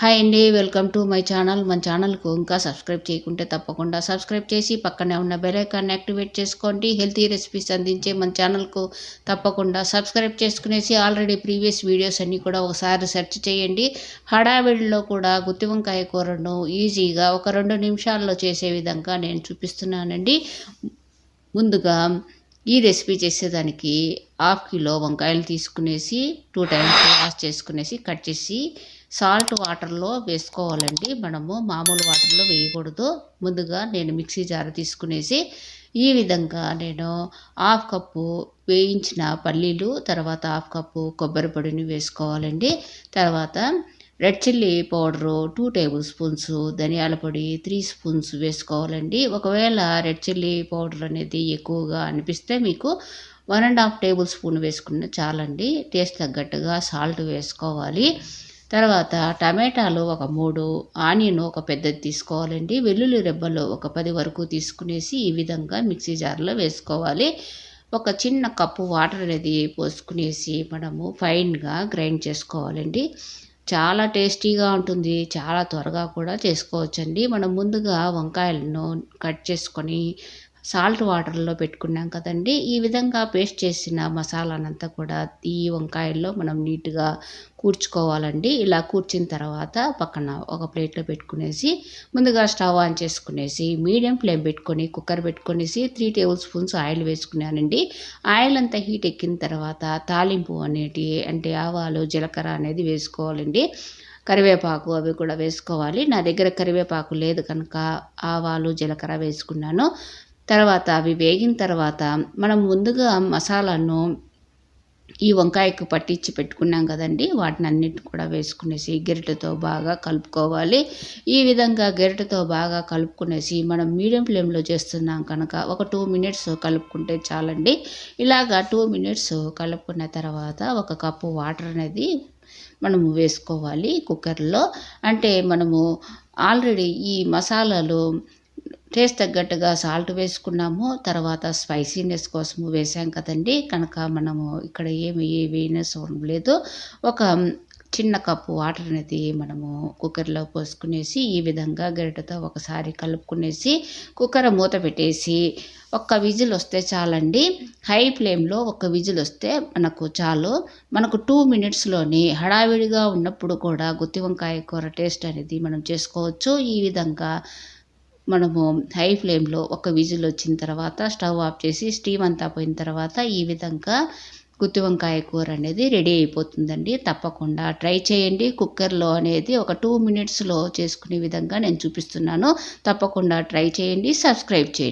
Hi అండి welcome to my channel. మన ఛానల్కు ఇంకా సబ్స్క్రైబ్ చేయకుంటే తప్పకుండా సబ్స్క్రైబ్ చేసి పక్కనే ఉన్న బెలైకాన్ని యాక్టివేట్ చేసుకోండి. హెల్తీ రెసిపీస్ అందించే మన ఛానల్కు తప్పకుండా సబ్స్క్రైబ్ చేసుకునేసి ఆల్రెడీ ప్రీవియస్ వీడియోస్ అన్నీ కూడా ఒకసారి సెర్చ్ చేయండి. హడావిడిలో కూడా గుత్తి వంకాయ కూరను ఈజీగా ఒక రెండు నిమిషాల్లో చేసే విధంగా నేను చూపిస్తున్నానండి. ముందుగా ఈ రెసిపీ చేసేదానికి హాఫ్ కిలో వంకాయలు తీసుకునేసి టూ టైమ్స్ వాష్ చేసుకునేసి కట్ చేసి సాల్ట్ వాటర్లో వేసుకోవాలండి. మనము మామూలు వాటర్లో వేయకూడదు. ముందుగా నేను మిక్సీ జార్ తీసుకునేసి ఈ విధంగా నేను హాఫ్ కప్పు వేయించిన పల్లీలు తర్వాత హాఫ్ కప్పు కొబ్బరి పొడిని వేసుకోవాలండి. తర్వాత red chilli powder two table spoons ధనియాల పొడి త్రీ స్పూన్స్ వేసుకోవాలండి. ఒకవేళ రెడ్ చిల్లీ పౌడర్ అనేది ఎక్కువగా అనిపిస్తే మీకు one and half table spoon వేసుకున్న చాలండి. టేస్ట్ తగ్గట్టుగా సాల్ట్ వేసుకోవాలి. తర్వాత టమాటాలు ఒక మూడు ఆనియన్ ఒక పెద్దది తీసుకోవాలండి. వెల్లుల్లి రెబ్బలు ఒక పది వరకు తీసుకునేసి ఈ విధంగా మిక్సీ జార్లో వేసుకోవాలి. ఒక చిన్న కప్పు వాటర్ అనేది పోసుకునేసి మనము ఫైన్గా గ్రైండ్ చేసుకోవాలండి. చాలా టేస్టీగా ఉంటుంది. చాలా త్వరగా కూడా చేసుకోవచ్చండి. మనం ముందుగా వంకాయలను కట్ చేసుకొని సాల్ట్ వాటర్లో పెట్టుకున్నాం కదండి. ఈ విధంగా పేస్ట్ చేసిన మసాలానంతా కూడా ఈ వంకాయల్లో మనం నీట్గా కూర్చుకోవాలండి. ఇలా కూర్చిన తర్వాత పక్కన ఒక ప్లేట్లో పెట్టుకునేసి ముందుగా స్టవ్ ఆన్ చేసుకునేసి మీడియం ఫ్లేమ్ పెట్టుకొని కుక్కర్ పెట్టుకునేసి త్రీ టేబుల్ స్పూన్స్ ఆయిల్ వేసుకున్నానండి. ఆయిల్ అంతా హీట్ ఎక్కిన తర్వాత తాలింపు అనేటి అంటే ఆవాలు జీలకర్ర అనేది వేసుకోవాలండి. కరివేపాకు అవి కూడా వేసుకోవాలి. నా దగ్గర కరివేపాకు లేదు కనుక ఆవాలు జీలకర్ర వేసుకున్నాను. తర్వాత అవి వేగిన తర్వాత మనం ముందుగా మసాలాను ఈ వంకాయకు పట్టించి పెట్టుకున్నాం కదండి. వాటిని అన్నిటి కూడా వేసుకునేసి గెరిటతో బాగా కలుపుకోవాలి. ఈ విధంగా గెరిటతో బాగా కలుపుకునేసి మనం మీడియం ఫ్లేమ్లో చేస్తున్నాం కనుక ఒక టూ మినిట్స్ కలుపుకుంటే చాలండి. ఇలాగా టూ మినిట్స్ కలుపుకున్న తర్వాత ఒక కప్పు వాటర్ అనేది మనము వేసుకోవాలి కుక్కర్లో. అంటే మనము ఆల్రెడీ ఈ మసాలాలు టేస్ట్ తగ్గట్టుగా సాల్ట్ వేసుకున్నాము. తర్వాత స్పైసీనెస్ కోసము వేసాం కదండి. కనుక మనము ఇక్కడ ఏమి వేయనవసరం లేదు. ఒక చిన్న కప్పు వాటర్ అనేది మనము కుక్కర్లో పోసుకునేసి ఈ విధంగా గరిటతో ఒకసారి కలుపుకునేసి కుక్కర్ మూత పెట్టేసి ఒక్క విజిల్ వస్తే చాలండి. హై ఫ్లేమ్లో ఒక విజిల్ వస్తే మనకు చాలు. మనకు టూ మినిట్స్లోని హడావిడిగా ఉన్నప్పుడు కూడా గుత్తి వంకాయ కూర టేస్ట్ అనేది మనం చేసుకోవచ్చు. ఈ విధంగా మనము హై ఫ్లేమ్లో ఒక విజిల్ వచ్చిన తర్వాత స్టవ్ ఆఫ్ చేసి స్టీమ్ అంతా పోయిన తర్వాత ఈ విధంగా గుత్తి వంకాయ కూర అనేది రెడీ అయిపోతుందండి. తప్పకుండా ట్రై చేయండి. కుక్కర్లో అనేది ఒక టూ మినిట్స్లో చేసుకునే విధంగా నేను చూపిస్తున్నాను. తప్పకుండా ట్రై చేయండి. సబ్స్క్రైబ్ చేయండి.